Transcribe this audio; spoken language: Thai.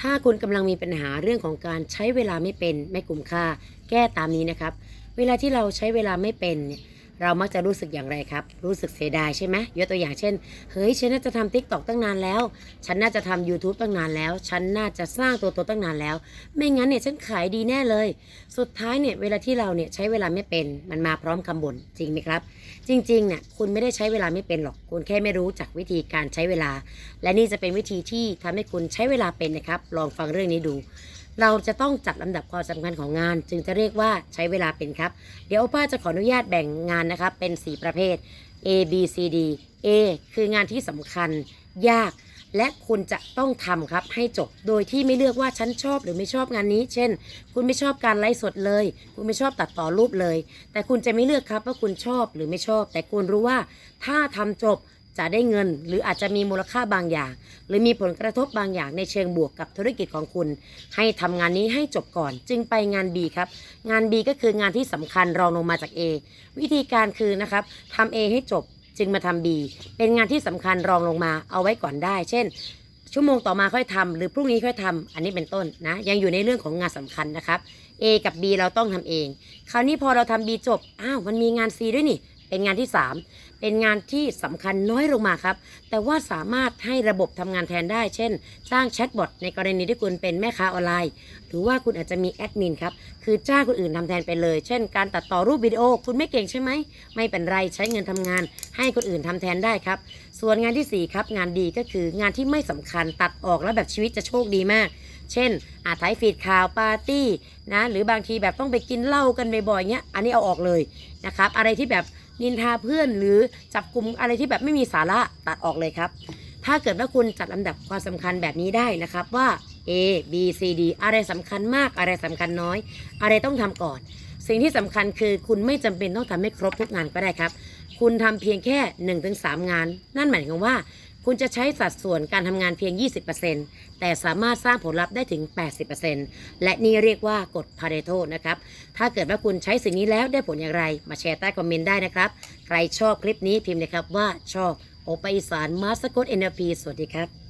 ถ้าคุณกำลังมีปัญหาเรื่องของการใช้เวลาไม่เป็นไม่คุ้มค่า แก้ตามนี้นะครับ เวลาที่เราใช้เวลาไม่เป็นเนี่ย เรามักจะรู้สึกอย่างไรครับ รู้สึกเสียดายใช่ไหมยกตัวอย่างเช่น เฮ้ย ฉันน่าจะทำทิกตอกตั้งนานแล้ว ฉันน่าจะทำ YouTube ตั้งนานแล้ว ฉันน่าจะสร้างตัวตนตั้งนานแล้ว ไม่งั้นเนี่ยฉันขายดีแน่เลย สุดท้ายเนี่ยเวลาที่เราเนี่ยใช้เวลาไม่เป็น มันมาพร้อมคำบ่นจริงไหมครับ จริงๆเนี่ยคุณไม่ได้ใช้เวลาไม่เป็นหรอก คุณแค่ไม่รู้จักวิธีการใช้เวลา และนี่จะเป็นวิธีที่ทำให้คุณใช้เวลาเป็นนะครับ ลองฟังเรื่องนี้ดู เราจะต้องจัดลำดับความสำคัญของงาน จึงจะเรียกว่าใช้เวลาเป็นครับ เดี๋ยวป้าจะขออนุญาตแบ่งงานนะครับ เป็น 4 ประเภท A B C D A คืองานที่สำคัญ ยาก และคุณจะต้องทำครับให้จบโดยที่ไม่เลือกว่าฉันชอบหรือไม่ชอบงานนี้ เช่น คุณไม่ชอบการไลฟ์สดเลย คุณไม่ชอบตัดต่อรูปเลย แต่คุณจะไม่เลือกครับว่าคุณชอบหรือไม่ชอบ แต่คุณรู้ว่าถ้าทำจบ จะได้เงิน หรืออาจจะมีมูลค่าบางอย่าง หรือมีผลกระทบบางอย่างในเชิงบวกกับธุรกิจของคุณ ให้ทำงานนี้ให้จบก่อน จึงไปงาน B ครับ งาน B ก็คืองานที่สำคัญรองลงมาจาก A วิธีการคือนะครับทำ A ให้จบจึงมาทำ B เป็นงานที่สำคัญรองลงมาเอาไว้ก่อนได้ เช่น ชั่วโมงต่อมาค่อยทำหรือพรุ่งนี้ค่อยทำอันนี้เป็นต้นนะ ยังอยู่ในเรื่องของงานสำคัญนะครับ A กับ B เราต้องทำเอง คราวนี้พอเราทำ B จบ อ้าว มันมีงาน C ด้วยนี่ เป็นงานที่ 3เป็นงานที่สำคัญน้อยลงมาครับ แต่ว่าสามารถให้ระบบทำงานแทนได้ เช่น สร้างแชทบอทในกรณีที่คุณเป็นแม่ค้าออนไลน์ หรือว่าคุณอาจจะมีแอดมินครับ คือจ้างคนอื่นทำแทนไปเลย เช่น การตัดต่อรูปวิดีโอ คุณไม่เก่งใช่ไหม ไม่เป็นไร ใช้เงินทำงาน ให้คนอื่นทำแทนได้ครับ ส่วนงานที่สี่ครับ งานดีก็คืองานที่ไม่สำคัญตัดออกแล้วแบบชีวิตจะโชคดีมาก เช่น อาถ่ายฟีดข่าวปาร์ตี้นะ หรือบางทีแบบต้องไปกินเหล้ากันบ่อยๆเงี้ย อันนี้เอาออกเลยนะครับ อะไรที่แบบนินทาเพื่อนหรือจับกลุ่มอะไรที่แบบไม่มีสาระตัดออกเลยครับ ถ้าเกิดว่าคุณจัดลำดับความสำคัญแบบนี้ได้นะครับว่า A B C D อะไรสำคัญมากอะไรสำคัญน้อย อะไรต้องทำก่อน สิ่งที่สำคัญคือคุณไม่จำเป็นต้องทำให้ครบทุกงานก็ได้ครับ คุณทำเพียงแค่ 1-3 งาน นั่นหมายความว่าคุณจะใช้สัดส่วนการทำงานเพียง 20%แต่สามารถสร้างผลลัพธ์ได้ถึง 80%และนี่เรียกว่ากฎพาเรโตนะครับ ถ้าเกิดว่าคุณใช้สิ่งนี้แล้วได้ผลอย่างไร มาแชร์ใต้คอมเมนต์ได้นะครับ ใครชอบคลิปนี้พิมพ์เลยครับว่าชอบโอไปอีสานมาสกด NLP สวัสดีครับ